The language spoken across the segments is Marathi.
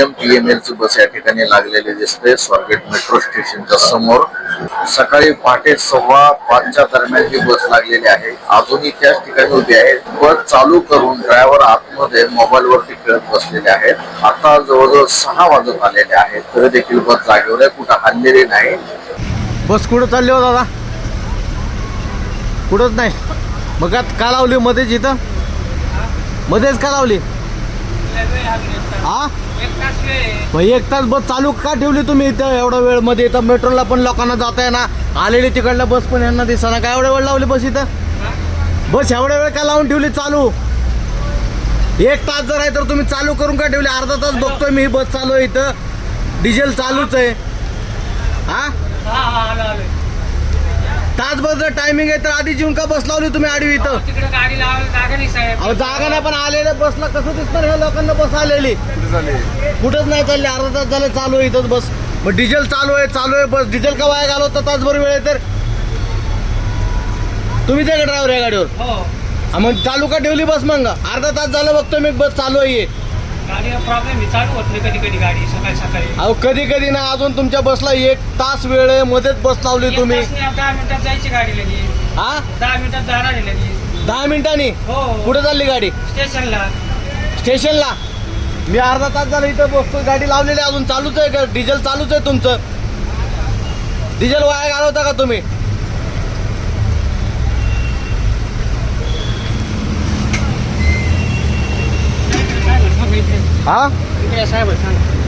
एम पीएम एल ची बस या ठिकाणी लागलेली दिसते स्वारगेट मेट्रो स्टेशनच्या समोर. सकाळी पहाटे सव्वा पाचच्या दरम्यान ही बस लागलेली आहे. अजूनही त्याच ठिकाणी उभी आहे. बस चालू करून ड्रायव्हर आतमध्ये मोबाईल वरती खेळत बसलेले आहेत. आता जवळजवळ सहा वाजत आलेले आहेत. तरी देखील बस जागेवर आहे. कुठं हल्लेली नाही. बस कुठं चालली हो दादा? कुठंच नाही. मग आता का लावली मध्येच इथं? मध्येच का लावली? हा? मग एक तास बस चालू का ठेवली तुम्ही इथं एवढा वेळ? मध्ये इथं मेट्रोला पण लोकांना जाता आहे ना आलेली तिकडल्या बस पण यांना दिसना. काय एवढा वेळ लावली बस इथं? बस एवढ्या वेळ का लावून ठेवली चालू? एक तास जर आहे तर तुम्ही चालू करून का ठेवली? अर्धा तास बघतोय मी ही बस चालू आहे इथं. डिझेल चालूच आहे. हा? तासभर जर टायमिंग आहे तर आधी जेवून का बस लावली तुम्ही आडवी इथं? तिकडे गाडी लावायला जागा नाही साहेब. अहो जागा नाही पण आलेल्या बसला कसं दिसणार ह्या लोकांना बस आलेली? कुठंच नाही चालली अर्धा तास झालं चालू आहे इथंच बस. मग डिझेल चालू आहे चालू आहे बस. डिझेल का वाया घालवता तासभर वेळ आहे तर. तुम्हीच आहे का ड्रायव्हर या गाडीवर? हो. हा, मग चालू का ठेवली बस मग? अर्धा तास झालं बघतो मी बस चालू आहे. गाडीला प्रॉब्लेम आहे. चालू होत नाही कधी कधी गाडी सकाळी सकाळी. अहो कधी कधी ना अजून तुमच्या बसला एक तास वेळ आहे मध्येच बस लावली एक तुम्ही. दहा मिनिटात जायची गाडी लगी हा? दहा मिनिटात जाणार आहे लगी दहा मिनिटांनी? हो. कुठे चालली गाडी? स्टेशनला. स्टेशनला? मी अर्धा तास झाला इथं बसतो गाडी लावलेली आहे, अजून. चालूच आहे का? डिझेल चालूच आहे तुमचं. डिझेल वाया घालवता का तुम्ही? हा?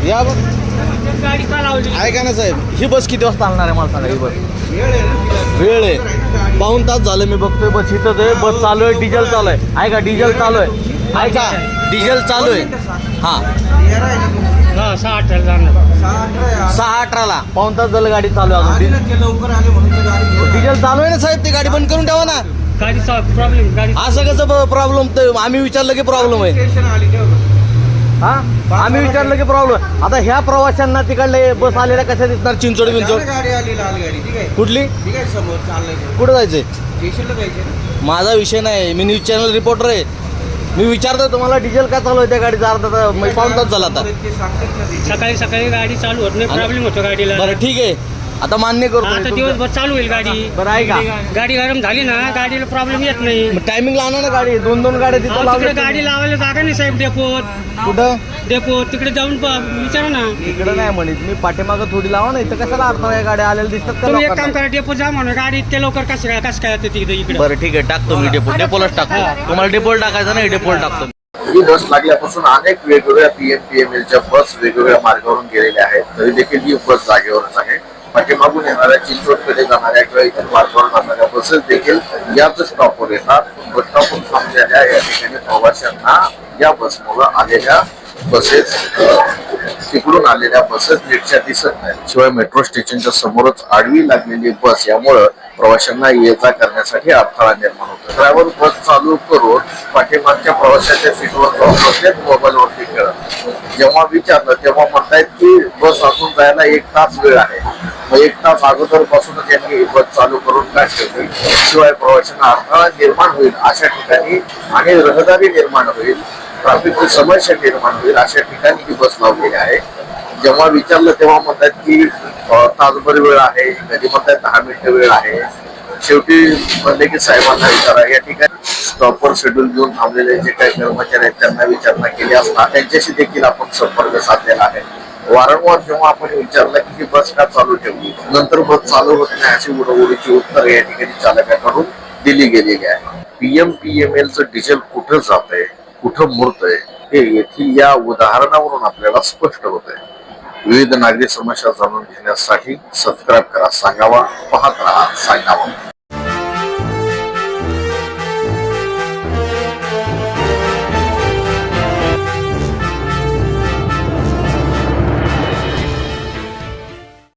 या बघ. गाडी का लावली? ऐका ना साहेब ही बस किती वाजता आणणार आहे मला सांगा ही बस. वेळ आहे पाऊन तास झालं मी बघतोय बस इथंच आहे बस चालू आहे डिझेल चालू आहे. ऐका डिझेल चालू आहे. ऐका डिझेल चालू आहे. हा. हा सहा अठरा जाणार. सहा अठराला. पाऊन तास झालं गाडी चालू आहे अजून. डिझेल चालू आहे ना साहेब ती गाडी बंद करून ठेवा ना. गाडीचा प्रॉब्लेम गाडी असं कसं प्रॉब्लेम तर आम्ही विचारलं की प्रॉब्लेम आहे. हा? आम्ही विचारलं की प्रॉब्लेम आता ह्या प्रवाशांना तिकडले बस आलेल्या कशा दिसणार? चिंचोड बिंचोड गाडी आली लाल गाडी. ठीक आहे. कुठली? ठीक आहे समोर चाललंय कुठं जायचंय? स्टेशनला जायचे ना? माझा विषय नाही. मी न्यूज चॅनल रिपोर्टर आहे. मी विचारतोय तुम्हाला डिझेल का चालू आहे त्या गाडीचा? अर्धा तास पाऊन तास झाला आता. ते सांगतात ना ते. सकाळी सकाळी गाडी चालू होत नाही. प्रॉब्लेम होतो गाडीला. बरं ठीक आहे. आता मान्य आता करतो दिवसभर चालू होईल गाडी. बरं आहे का गाडी गरम झाली ना गाडीला प्रॉब्लेम येत नाही. टायमिंग लावणार ना गाडी. दोन दोन गाड्या तिथं अहो, लावल्या तिकडे गाडी लावायला जागा नाही साहेब डेपोत कुठं? डेपोत तिकडे जाऊन प- विचारा ना. तिकडं नाही म्हणत. मी पाठीमागं थोडी लावा ना. इथं कशाला अडथळा या गाड्या आलेल्या दिसतात का तुम्ही एक काम लोकांना? करा डेपोत जा म्हणून गाडी इतके लवकर कसं काय कसं काय येते तिकडे? इकडे. बरं ठीक आहे. टाकतो मी डेपो डेपोलाच टाकतो. तुम्हाला डेपोला टाकायचं नाही डेपोला टाकतो ही बस लागल्यापासून अनेक वेगवेगळ्या पीएम पीएमएलच्या बस वेगवेगळ्या मार्गावरून गेलेल्या आहेत. तरी देखील ही बस जागेवरच आहे. पाठीमागून येणाऱ्या चिंचवडकडे जाणाऱ्या किंवा इतर मार्गावर जाणाऱ्या बसेस देखील याच स्टॉपवर येतात. बस स्टॉपवर थांबलेल्या या ठिकाणी प्रवाशांना या बसमुळे आलेल्या बसेस तिकडून आलेल्या बसेस नीटच्या दिसत नाहीत. शिवाय मेट्रो स्टेशनच्या समोरच आडवी लागलेली बस यामुळं प्रवाशांना ये जा करण्यासाठी अडथळा निर्माण होतो. ड्रायव्हर बस चालू करून पाठीमागच्या प्रवाशाच्या सीटवर जाऊन बसलेत मोबाईलवरती खेळत. जेव्हा विचारलं तेव्हा म्हणतायत की बस अजून जायला एक तास वेळ आहे. एक तास अगोदर पासूनच यांनी ही बस चालू करून काय ठेवली शिवाय प्रवाशांना अडथळा निर्माण होईल अशा ठिकाणी आणि रहदारी निर्माण होईल ट्राफिकची समस्या निर्माण होईल अशा ठिकाणी ही बस लावलेली आहे. जेव्हा विचारलं तेव्हा म्हणतात की तासभर वेळ आहे. कधी म्हणतात दहा मिनिटं वेळ आहे. शेवटी म्हणले की साहेबांना विचारा. या ठिकाणी प्रॉपर शेड्यूल घेऊन थांबलेले जे काही कर्मचारी आहेत त्यांना विचारणा केली असता त्यांच्याशी देखील आपण संपर्क साधलेला आहे. वारंवार जेव्हा आपण विचारलं की ही बस का चालू ठेवली? नंतर बस चालू होत नाही अशी उडवडीची उत्तर या ठिकाणी चालकाकडून दिली गेलेली आहे. पीएम पीएमएल चं डिझेल कुठं जात आहे कुठं मुरतंय हे येथील या उदाहरणावरून आपल्याला स्पष्ट होत आहे विविध नागरी समस्या जाणून घेण्यासाठी सबस्क्राईब करा सांगावा पाहत राहा सांगावा